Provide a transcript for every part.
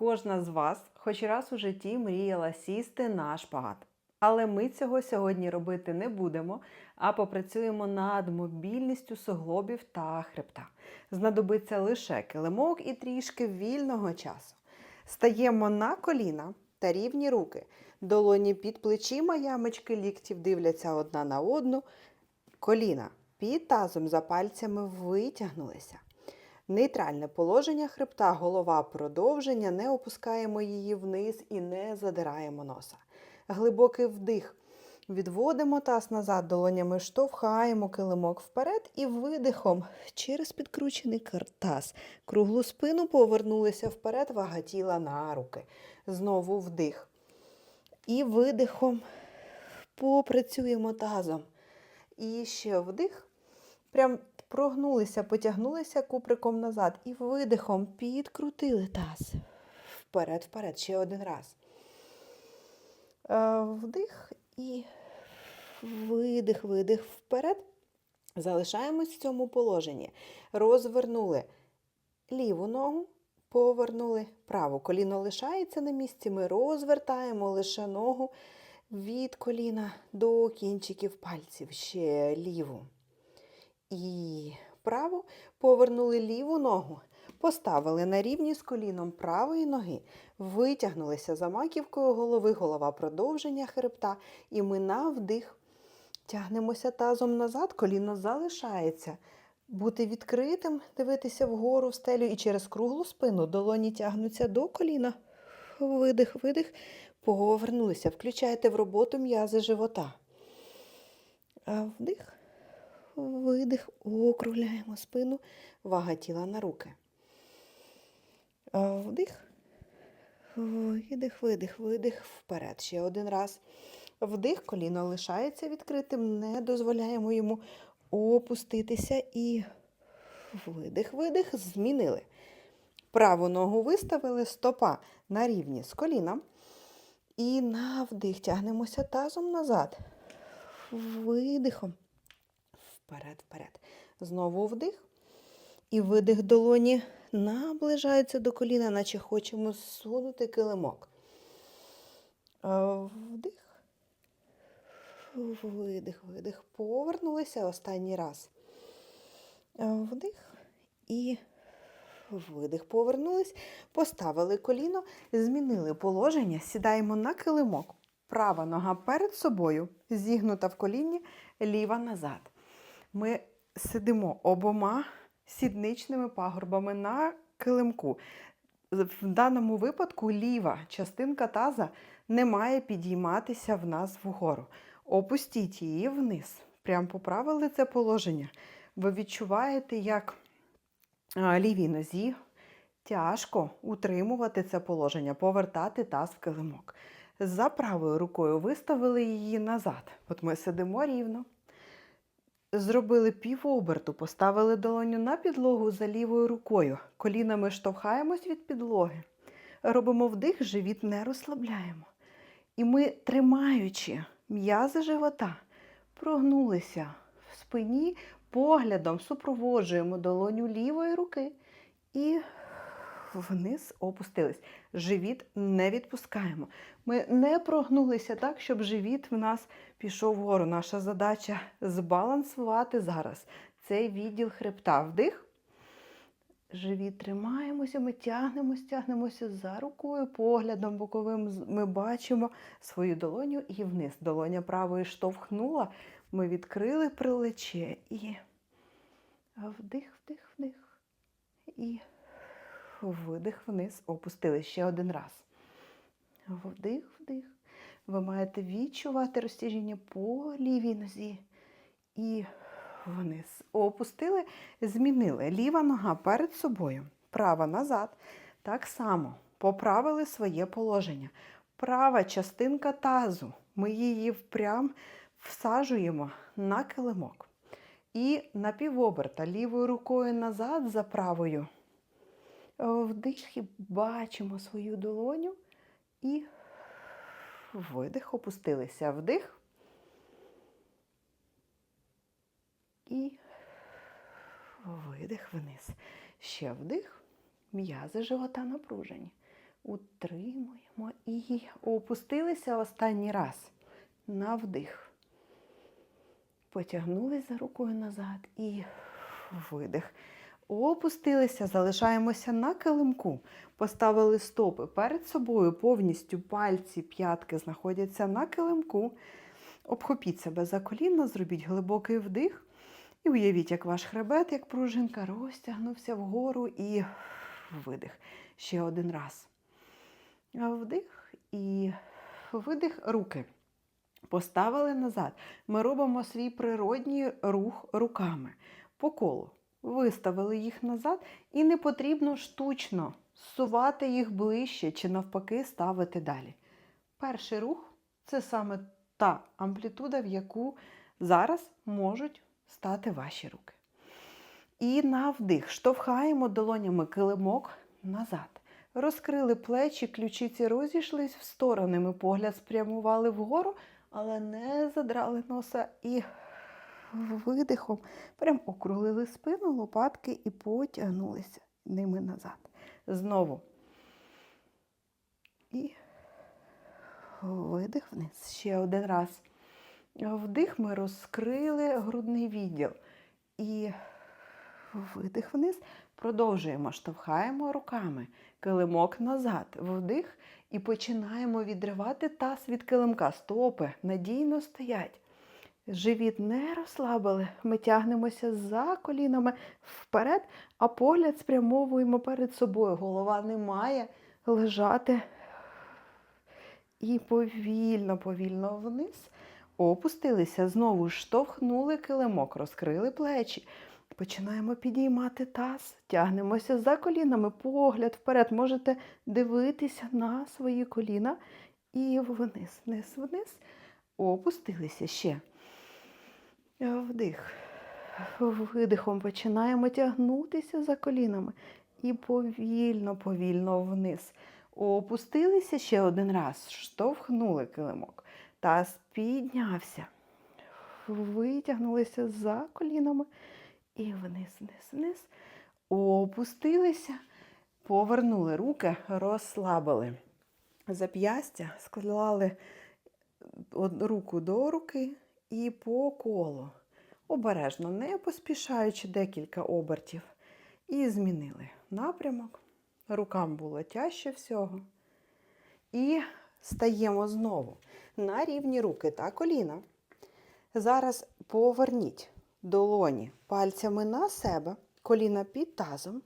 Кожна з вас хоч раз у житті мріяла сісти на шпагат. Але ми цього сьогодні робити не будемо, а попрацюємо над мобільністю суглобів та хребта. Знадобиться лише килимок і трішки вільного часу. Стаємо на коліна та рівні руки. Долоні під плечима, ямочки ліктів дивляться одна на одну. Коліна під тазом за пальцями витягнулися. Нейтральне положення хребта, голова продовження, не опускаємо її вниз і не задираємо носа. Глибокий вдих. Відводимо таз назад, долонями штовхаємо килимок вперед і видихом через підкручений картаз. Круглу спину повернулися вперед, вага тіла на руки. Знову вдих. І видихом попрацюємо тазом. І ще вдих. Прям прогнулися, потягнулися куприком назад і видихом підкрутили таз. Вперед, вперед, ще один раз. Е, Вдих і видих, видих вперед. Залишаємось в цьому положенні. Розвернули ліву ногу, повернули праву. Коліно лишається на місці. Ми розвертаємо лише ногу від коліна до кінчиків пальців. Ще ліву. І праву повернули ліву ногу. Поставили на рівні з коліном правої ноги, витягнулися за маківкою голови, голова продовження хребта, і ми на вдих тягнемося тазом назад, коліно залишається. Бути відкритим, дивитися вгору в стелю і через круглу спину долоні тягнуться до коліна. Видих, видих, повернулися. Включайте в роботу м'язи живота. А вдих, видих, округляємо спину, вага тіла на руки. Вдих, видих, видих, видих вперед. Ще один раз. Вдих, коліно лишається відкритим, не дозволяємо йому опуститися і видих, видих, змінили. Праву ногу виставили, стопа на рівні з коліном. І на вдих тягнемося тазом назад. Видихом. Вперед, вперед. Знову вдих. І видих долоні наближається до коліна, наче хочемо зсунути килимок. Е, Вдих. Видих, видих. Повернулися останній раз. Е, Вдих і видих. Повернулись, поставили коліно, змінили положення, сідаємо на килимок. Права нога перед собою, зігнута в коліні, ліва назад. Ми сидимо обома сідничними пагорбами на килимку. В даному випадку ліва частинка таза не має підійматися в нас вгору. Опустіть її вниз. Прям поправили це положення. Ви відчуваєте, як лівій нозі тяжко утримувати це положення, повертати таз в килимок. За правою рукою виставили її назад. От ми сидимо рівно. Зробили півоберту, поставили долоню на підлогу за лівою рукою. Колінами штовхаємось від підлоги. Робимо вдих, живіт не розслабляємо. І ми, тримаючи м'язи живота, прогнулися в спині, поглядом супроводжуємо долоню лівої руки і вниз опустились. Живіт не відпускаємо. Ми не прогнулися так, щоб живіт в нас пішов вгору. Наша задача збалансувати зараз цей відділ хребта. Вдих. Живіт тримаємося, ми тягнемося, тягнемося за рукою, поглядом боковим ми бачимо свою долоню і вниз. Долоня правої штовхнула, ми відкрили плече і вдих, вдих, вдих. І видих вниз, опустили ще один раз. Вдих, вдих. Ви маєте відчувати розтяжіння по лівій нозі. І вниз. Опустили, змінили. Ліва нога перед собою, права назад. Так само поправили своє положення. Права частинка тазу. Ми її впрям всаджуємо на килимок. І на півоберта лівою рукою назад за правою. Вдих і бачимо свою долоню і видих, опустилися. Вдих. І видих вниз. Ще вдих. М'язи живота напружені. Утримуємо і опустилися останній раз. На вдих. Потягнулись за рукою назад і видих. Опустилися, залишаємося на килимку. Поставили стопи перед собою, повністю пальці, п'ятки знаходяться на килимку. Обхопіть себе за коліна, зробіть глибокий вдих. І уявіть, як ваш хребет, як пружинка, розтягнувся вгору і видих. Ще один раз. Вдих і видих руки. Поставили назад. Ми робимо свій природній рух руками по колу. Виставили їх назад, і не потрібно штучно зсувати їх ближче чи навпаки ставити далі. Перший рух це саме та амплітуда, в яку зараз можуть стати ваші руки. І на вдих штовхаємо долонями килимок назад. Розкрили плечі, ключиці розійшлись в сторони. Ми погляд спрямували вгору, але не задрали носа і видихом прям округлили спину, лопатки і потягнулися ними назад. Знову. І видих вниз. Ще один раз. Вдих ми розкрили грудний відділ. І видих вниз. Продовжуємо, штовхаємо руками. Килимок назад. Вдих. І починаємо відривати таз від килимка. Стопи надійно стоять. Живіт не розслабили. Ми тягнемося за колінами вперед, а погляд спрямовуємо перед собою. Голова не має лежати. І повільно, повільно вниз. Опустилися, знову штовхнули килимок, розкрили плечі. Починаємо підіймати таз, тягнемося за колінами, погляд вперед. Можете дивитися на свої коліна і вниз, вниз, вниз. Опустилися ще. Вдих. Видихом починаємо тягнутися за колінами. І повільно, повільно вниз. Опустилися ще один раз, штовхнули килимок. Таз піднявся. Витягнулися за колінами. І вниз, вниз, вниз. Опустилися, повернули руки, розслабили. Зап'ястя склали руку до руки і по колу. Обережно, не поспішаючи декілька обертів. І змінили напрямок. Рукам було тяжче всього. І стаємо знову на рівні руки та коліна. Зараз поверніть долоні пальцями на себе, коліна під тазом.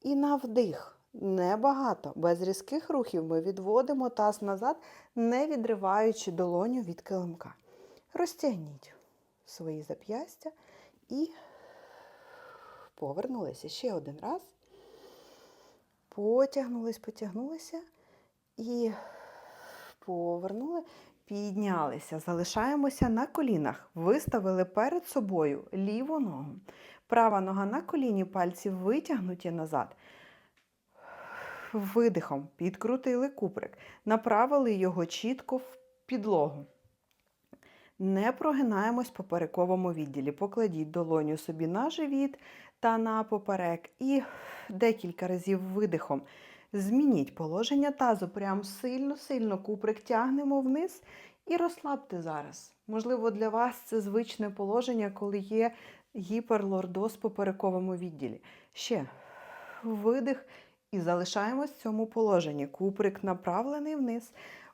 І на вдих. Небагато, без різких рухів ми відводимо таз назад, не відриваючи долоню від килимка. Розтягніть свої зап'ястя і повернулися ще один раз. Потягнулись, потягнулися і повернули, піднялися. Залишаємося на колінах. Виставили перед собою ліву ногу. Права нога на коліні, пальці витягнуті назад. Видихом підкрутили куприк, направили його чітко в підлогу. Не прогинаємось в поперековому відділі. Покладіть долоню собі на живіт та на поперек. І декілька разів видихом змініть положення тазу. Прям сильно-сильно куприк тягнемо вниз і розслабте зараз. Можливо, для вас це звичне положення, коли є гіперлордоз в поперековому відділі. Ще видих і залишаємось в цьому положенні. Куприк направлений вниз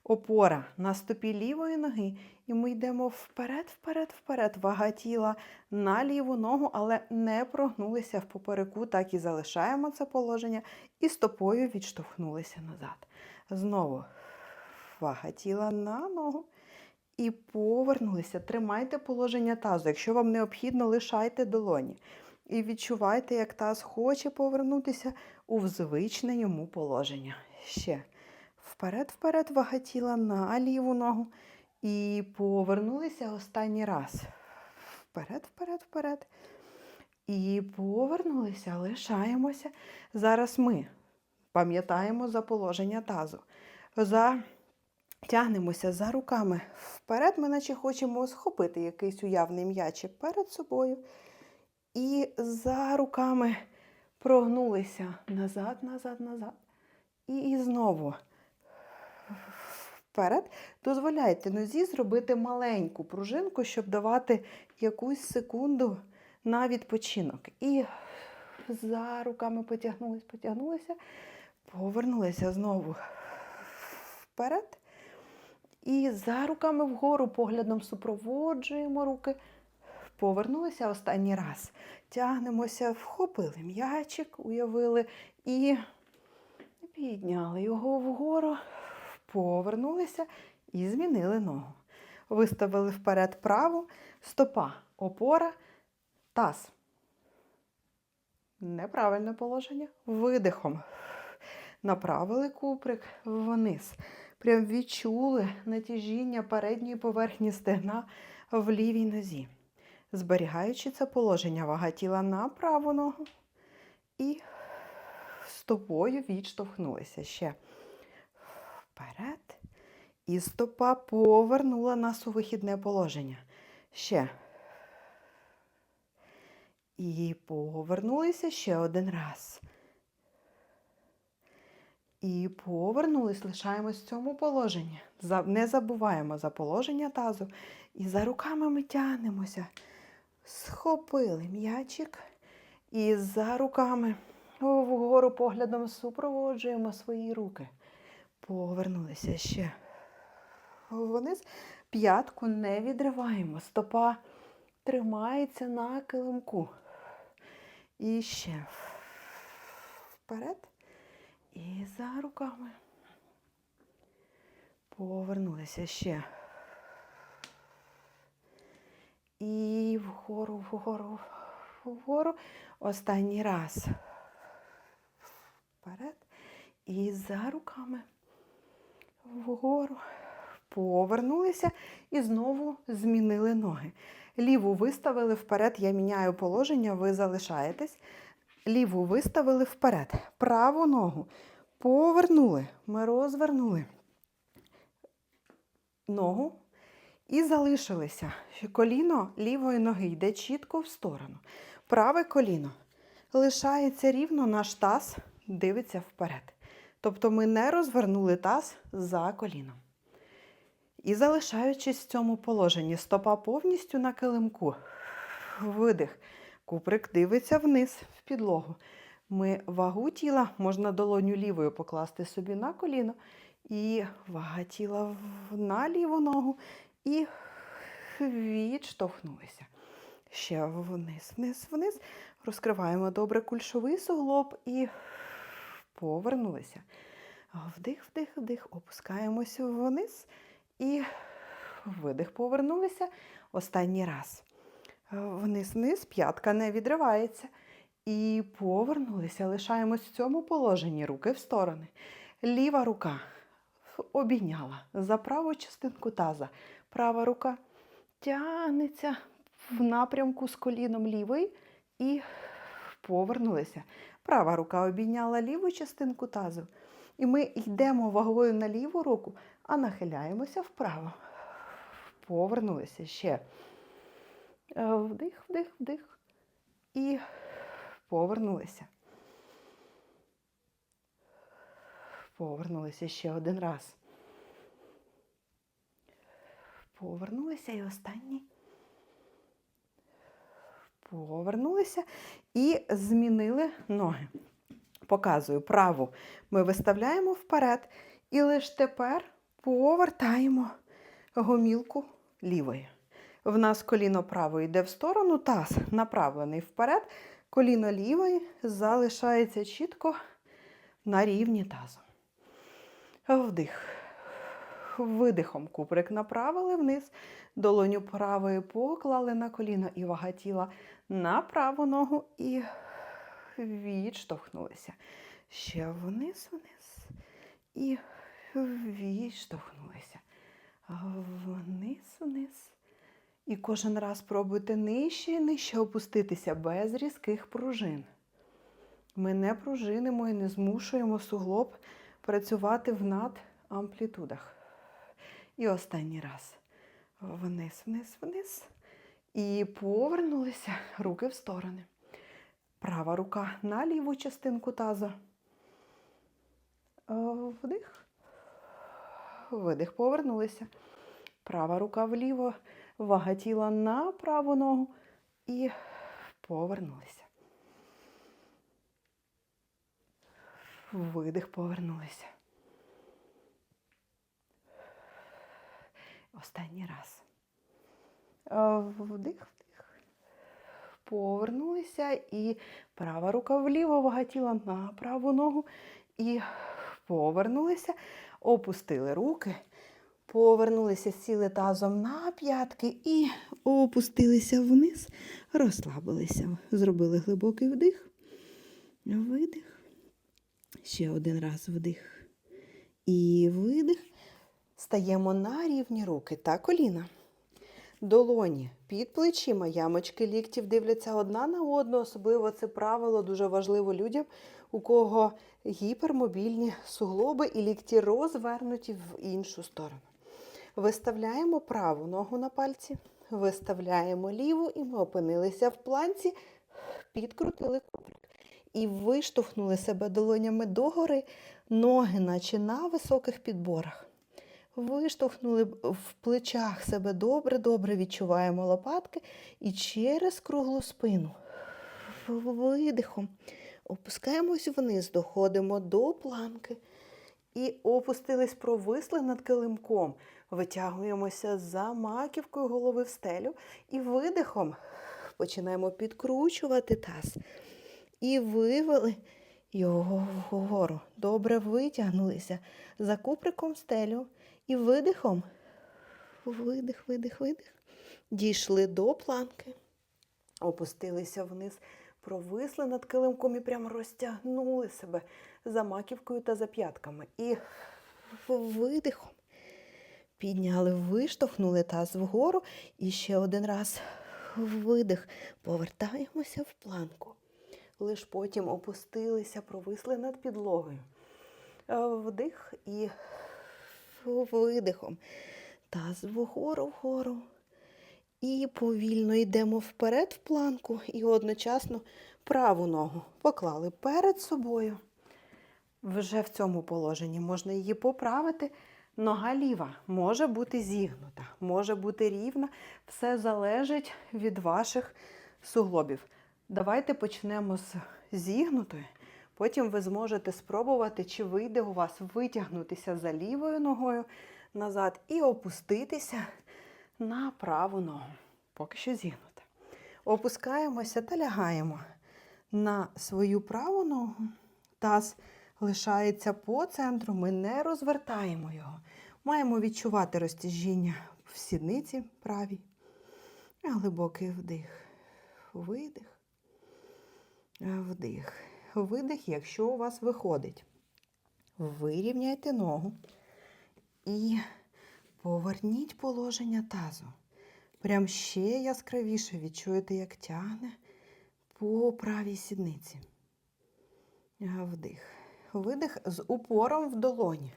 опора на стопі лівої ноги, і ми йдемо вперед, вперед, вперед. Вага тіла на ліву ногу, але не прогнулися в попереку, так і залишаємо це положення, і стопою відштовхнулися назад. Знову вага тіла на ногу. І повернулися. Тримайте положення тазу. Якщо вам необхідно, лишайте долоні. І відчувайте, як таз хоче повернутися у звичне йому положення. Ще вперед, вперед, вага тіла на ліву ногу. І повернулися останній раз. Вперед, вперед, вперед. І повернулися, лишаємося. Зараз ми пам'ятаємо за положення тазу. За... Тягнемося за руками вперед, ми наче хочемо схопити якийсь уявний м'ячик перед собою. І за руками прогнулися назад, назад, назад. І знову вперед. Дозволяйте нозі зробити маленьку пружинку, щоб давати якусь секунду на відпочинок. І за руками потягнулись, потягнулися, повернулися знову вперед. І за руками вгору поглядом супроводжуємо руки. Повернулися останній раз. Тягнемося, вхопили м'ячик, уявили і підняли його вгору, повернулися і змінили ногу. Виставили вперед праву, стопа, опора, таз. Неправильне положення. Видихом. Направили куприк вниз. Прям відчули натяжіння передньої поверхні стегна в лівій нозі. Зберігаючи це положення, вага тіла на праву ногу і стопою відштовхнулися ще вперед. І стопа повернула нас у вихідне положення. Ще. І повернулися ще один раз. І повернулись, лишаємось в цьому положенні. Не забуваємо за положення тазу. І за руками ми тягнемося. Схопили м'ячик. І за руками вгору поглядом супроводжуємо свої руки. Повернулися ще вниз. П'ятку не відриваємо. Стопа тримається на килимку. І ще вперед. І за руками. Повернулися ще. І вгору, вгору, вгору. Останній раз. Вперед. І за руками. Вгору. Повернулися і знову змінили ноги. Ліву виставили вперед, я міняю положення, ви залишаєтесь. Ліву виставили вперед. Праву ногу повернули. Ми розвернули ногу і залишилися. Коліно лівої ноги йде чітко в сторону. Праве коліно лишається рівно, наш таз дивиться вперед. Тобто ми не розвернули таз за коліном. І залишаючись в цьому положенні, стопа повністю на килимку. Видих. Куприк дивиться вниз в підлогу. Ми вагу тіла можна долоню лівою покласти собі на коліно, і вага тіла на ліву ногу і відштовхнулися. Ще вниз, вниз, вниз. Розкриваємо добре кульшовий суглоб і повернулися. Вдих, вдих, вдих. Опускаємося вниз і видих. Повернулися. Останній раз. Вниз, вниз, п'ятка не відривається. І повернулися. Лишаємось в цьому положенні. Руки в сторони. Ліва рука обійняла за праву частинку таза. Права рука тягнеться в напрямку з коліном лівої і повернулися. Права рука обійняла ліву частинку тазу. І ми йдемо вагою на ліву руку, а нахиляємося вправо. Повернулися ще. Е, Вдих, вдих, вдих. І повернулися. Повернулися ще один раз. Повернулися і останній. Повернулися і змінили ноги. Показую праву. Ми виставляємо вперед і лише тепер повертаємо гомілку лівої. В нас коліно правої йде в сторону, таз направлений вперед, коліно лівої залишається чітко на рівні тазу. Вдих. Видихом куприк направили вниз, долоню правої поклали на коліно і вага тіла на праву ногу і відштовхнулися. Ще вниз, вниз і відштовхнулися. Вниз, вниз. І кожен раз пробуйте нижче і нижче опуститися без різких пружин. Ми не пружинимо і не змушуємо суглоб працювати в надамплітудах. І останній раз. Вниз, вниз, вниз. І повернулися руки в сторони. Права рука на ліву частинку таза. Е, Вдих. Видих. Повернулися. Права рука вліво, вага тіла на праву ногу і повернулися. Видих, повернулися. Останній раз. Вдих, вдих. Повернулися і права рука вліво, вага тіла на праву ногу. І повернулися, опустили руки, повернулися, сіли тазом на п'ятки і опустилися вниз, розслабилися. Зробили глибокий вдих, видих. Ще один раз вдих. І видих. Стаємо на рівні руки та коліна. Долоні під плечима, ямочки ліктів дивляться одна на одну. Особливо це правило дуже важливо людям, у кого гіпермобільні суглоби і лікті розвернуті в іншу сторону. Виставляємо праву ногу на пальці, виставляємо ліву, і ми опинилися в планці, підкрутили коврик. І виштовхнули себе долонями догори, ноги, наче на високих підборах. Виштовхнули в плечах себе добре-добре відчуваємо лопатки і через круглу спину. Видихом. Опускаємось вниз, доходимо до планки. І опустились, провисли над килимком. Витягуємося за маківкою голови в стелю. І видихом починаємо підкручувати таз. І вивели його вгору. Добре витягнулися за куприком стелю. І видихом. Видих, видих, видих. Дійшли до планки. Опустилися вниз, провисли над килимком і прямо розтягнули себе за маківкою та за п'ятками. І видихом підняли, виштовхнули таз вгору. І ще один раз видих. Повертаємося в планку. Лиш потім опустилися, провисли над підлогою. Е, Вдих і видихом. Таз вгору, вгору. І повільно йдемо вперед в планку і одночасно праву ногу поклали перед собою. Вже в цьому положенні можна її поправити. Нога ліва може бути зігнута, може бути рівна. Все залежить від ваших суглобів. Давайте почнемо з зігнутої. Потім ви зможете спробувати, чи вийде у вас витягнутися за лівою ногою назад і опуститися на праву ногу. Поки що зігнута. Опускаємося та лягаємо на свою праву ногу. Таз лишається по центру, ми не розвертаємо його. Маємо відчувати розтяжіння в сідниці правій. Глибокий вдих, видих, вдих, видих, якщо у вас виходить. Вирівняйте ногу і поверніть положення тазу. Прям ще яскравіше відчуєте, як тягне по правій сідниці. Вдих. Видих з упором в долоні.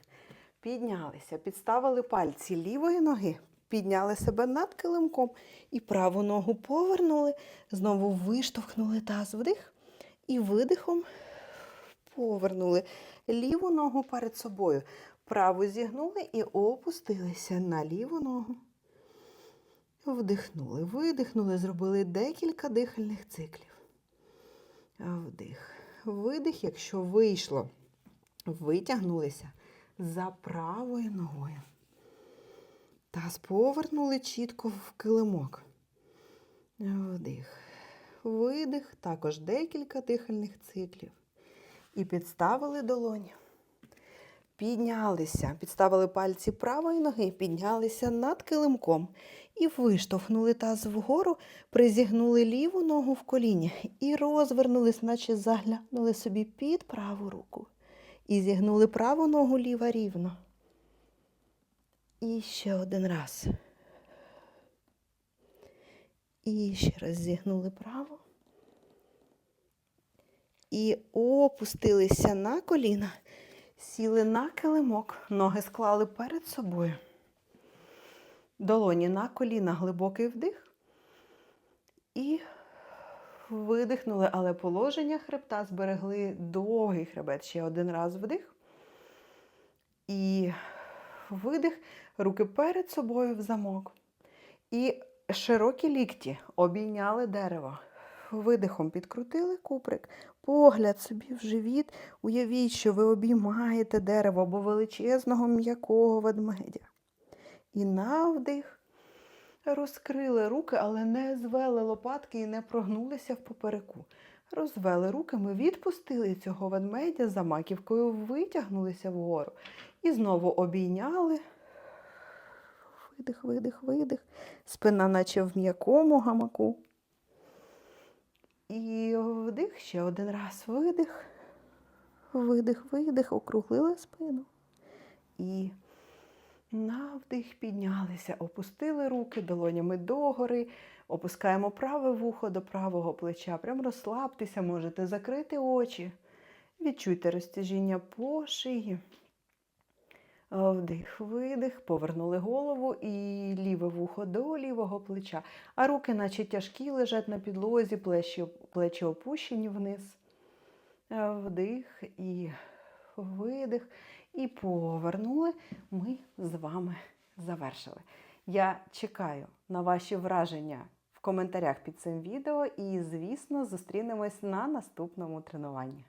Піднялися, підставили пальці лівої ноги, підняли себе над килимком і праву ногу повернули, знову виштовхнули таз вдих і видихом повернули ліву ногу перед собою. Праву зігнули і опустилися на ліву ногу. Вдихнули, видихнули, зробили декілька дихальних циклів. Вдих, видих, якщо вийшло, витягнулися за правою ногою. Таз повернули чітко в килимок. Вдих, видих, також декілька дихальних циклів. І підставили долоні. Піднялися, підставили пальці правої ноги, піднялися над килимком і виштовхнули таз вгору, призігнули ліву ногу в коліні і розвернулись, наче заглянули собі під праву руку. І зігнули праву ногу ліва рівно. І ще один раз. І ще раз зігнули праву. І опустилися на коліна. Сіли на килимок, ноги склали перед собою. Долоні на коліна, глибокий вдих. І видихнули, але положення хребта зберегли довгий хребет. Ще один раз вдих. І видих, руки перед собою в замок. І широкі лікті обійняли дерево. Видихом підкрутили куприк, погляд собі в живіт. Уявіть, що ви обіймаєте дерево або величезного м'якого ведмедя. І навдих розкрили руки, але не звели лопатки і не прогнулися в попереку. Розвели руки, ми відпустили цього ведмедя за маківкою, витягнулися вгору і знову обійняли. Видих, видих, видих. Спина, наче в м'якому гамаку. І вдих ще один раз. Видих. Видих, видих, округлили спину. І на вдих піднялися, опустили руки долонями догори, опускаємо праве вухо до правого плеча. Прям розслабтеся, можете закрити очі. Відчуйте розтяжіння по шиї. Вдих, видих, повернули голову і ліве вухо до лівого плеча. А руки, наче тяжкі, лежать на підлозі, плечі, плечі опущені вниз. Вдих і видих. І повернули. Ми з вами завершили. Я чекаю на ваші враження в коментарях під цим відео і, звісно, зустрінемось на наступному тренуванні.